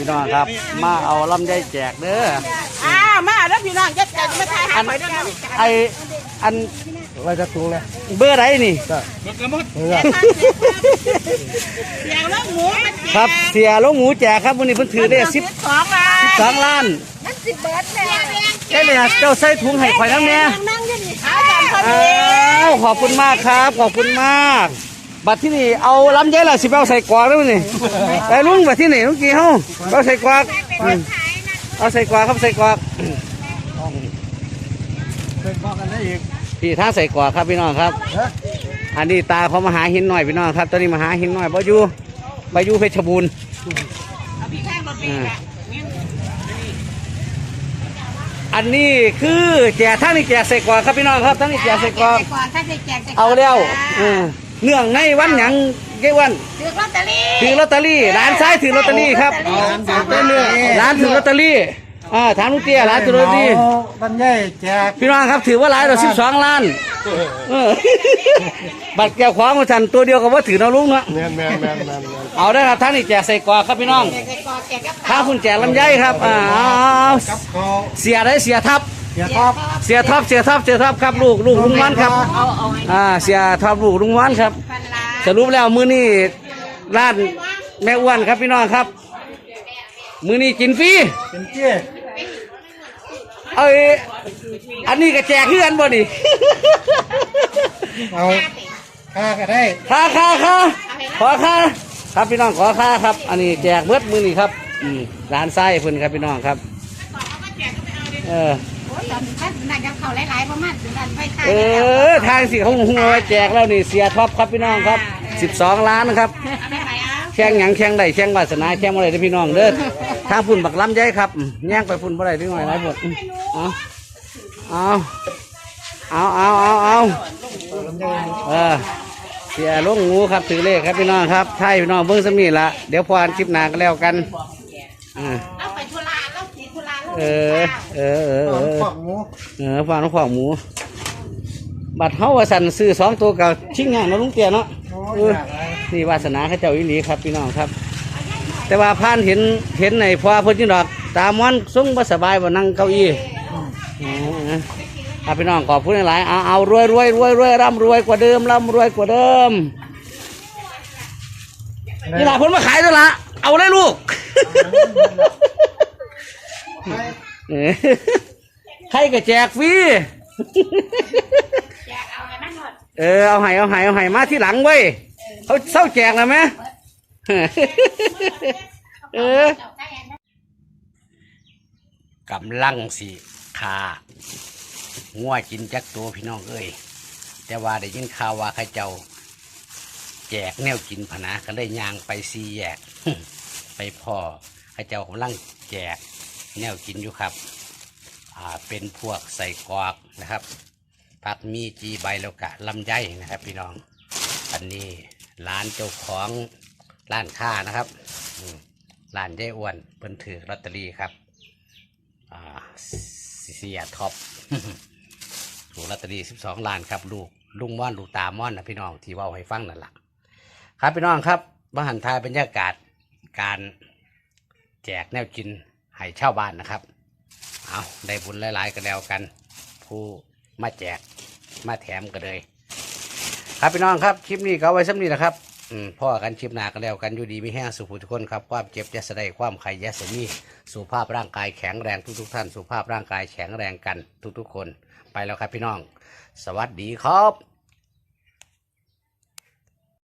พี่น้องครับ มาเอาลำไยแจกเด้ออ้ามาแล้วพี่น้องจะจะมาทายหาไปด้วยนะไออันไว้จะถุงนะเบอร์ไหนนี่เออเสียงแล้วหมูมันครับเสียลงหมูแจกครับวันนี้เพิ่นถือได้สิบสองล้านสองล้านมันสิบเบิร์ดแล้วเจ้าเนี่ยเจ้าใส่ถุงให้ข่อยน้ำเนี่ยนั่งอยู่นี่อาจารย์พออ้ดีาวขอบคุณมากครับ ขอบคุณมาก บัตรที่นี่เอาลำไยละสิบเอาใส่กวากแล้วนี่ไปลุงบัตรที่นี่เมื่อกี้เฮาเอาใส่กวากอืมเอาใส่กวากครับใส่กวากเป็นบอกกันได้อีกพี่ท่าใส่กวากครับพี่น้องครับฮะอันนี้ตาเขามาหาหินหน่อยพี่น้องครับตอนนี้มาหาหินหน่อยบ่อยู่บ่อยู่เพชรบูรณ์เอาพี่ข้างรถเมล์อะอันนี้คือแจกทั้งนี้แจกใส่กวากครับพี่น้องครับทั้งนี้แจกใส่กวากก่อนถ้าจะแจกจะเอาแล้วเออ เนื่องในวันหยังเกี่วันถือลอตเตอรี่ถือลอตเตอรี่ร้านซ้ายถือลอตเตอรี่ครับร้านเด็ดได้เนื้อร้านถือลอตเตอรี่อ่าถามลุงเตี้ยร้านถือลอตเตอรี่บรรยายแจกพี่น้องครับถือว่าหลายเราสิบสองล้านเออบัตรแก้วของมาทันตัวเดียวกับว่าถือเนาะลุงเนาะแมนแมนแมนแมนเอาได้อครับท่านนี่แจกใส่กวากครับพี่น้องแจกใส่ก่อนแจกกับถ้าคุณแจกลำไยครับอ่าเอาเอาเอากับเขาเสียได้เสียทับ เสียท็อปเสียท็อปเสียท็อปเสียท็อปครับลูกลูกลุงวันครับเอาเอาให้อ่าเสียท็อปลูกลุงวันครับพันล้านสรุปแล้วมื้อนี้ร้านแม่อ้วนครับพี่น้องครับ มื้อนี้กินฟรีเป็นเจี้ยเอ้ยอันนี้ก็แจกเพื่อนบ่นี่ เอาค่าก็ได้ค่าค่าค่าขอค่าครับพี่น้องขอค่าครับ อันนี้แจกเบิดมื้อนี้ครับอืมร้านไส้เพิ่นครับพี่น้องครับ เออ โอ้ยตอนนี้ท่านนั่งกับเขาหลายๆประมาณถึงกันไปขายเออทางสิเขาหัวไว้แจกแล้วนี่เสียท็อปครับพี่น้องครับ 12 ล้านครับเอาไปไหนอะแข่งหยังแข่งได้แข่งวาสนาแข่งอะไรได้อพี่น้องเด้อทางพุ่นบักล้ำใจครับอืมแย่งไปพุ่นบ่ได้นิดหน่อยหลายพุ่นอืมเอาเอาเอาเอาเอาเอาเออเสียลงงูครับถือเลขครับพี่น้องครับใช่พี่น้องเบิ้งสมีละเดี๋ยวพออันคลิปหน้าก็แล้วกันอ่า เอาไปทุลาแล้วสีทุลาแล้ว เออ เออ เออ เออ ขอบหมูเออฟังน้องของหมู บัดเฮาว่าสันซื้อสองตัวกับชิงงานเนาะลุงเตี้ยเนาะโอ้เอยออยากอะไรนี่วาสนาเข้าเจ้าอีหลีครับพี่น้องครับ แต่ว่าพานเห็นเห็นในพอเพิ่นจิดอก ตามอนทรงบ่สบายบ่นั่งเก้าอี้อ๋อเอาพี่น้องขอบคุณหลายๆเอาเอารวยรวยรวยรวยร่ำรวยกว่าเดิมร่ำรวยกว่าเดิม นี่ล่ะเพิ่นมาขายตัวละเอาเลยลูก เออใครก็แจกฟรีแจกเอาให้มันหมดเออเอาให้เอาให้เอาให้มาที่หลังเว้ยเขาเศร้าแจกแล้วไหม เออเจ้าได้อันนั้นกำลังสิขางัวกินจักตัวพี่น้องเอ้ยแต่ว่าได้ยินข่าวว่าเข้าเจ้า แจกแนวกินพะนะก็เลยย่างไปซีแยก ไปพ่อเข้าเจ้ากำลังแจก แนวกินอยู่ครับอ่าเป็นพวกใส่กรอกนะครับผักมีจีใบแล้วกะลำไยนะครับ พี่น้อง อันนี้ร้านเจ้าของร้านค้านะครับร้านยายอ้วนเพิ่นถือลอตเตอรี่ครับอ่าเสียท็อปถูกลอตเตอรี่สิบสองล้านครับลูกลุงม่อนลูกตาม่อนนะพี่น้องที่ว่าให้ฟังนั่นแหละครับพี่น้องครับมหันทายบรรยากาศการแจกแนวกิน ให้เช่าบ้านนะครับ เอาได้บุญหลาย ๆกันแล้วกัน ผู้มาแจกมาแถมกันเลย ครับพี่น้องครับคลิปนี้ก็เอาไว้สำนี้นะครับพ่อกันคลิปหน้ากันแล้วกันอยู่ดีไม่แห้งสุขทุกคนครับความเจ็บจะแสดงความไข่ยะสมีสุภาพร่างกายแข็งแรงทุก ๆ ท่านสุภาพร่างกายแข็งแรงกันทุก ๆ คน ไปแล้วครับพี่น้อง สวัสดีครับ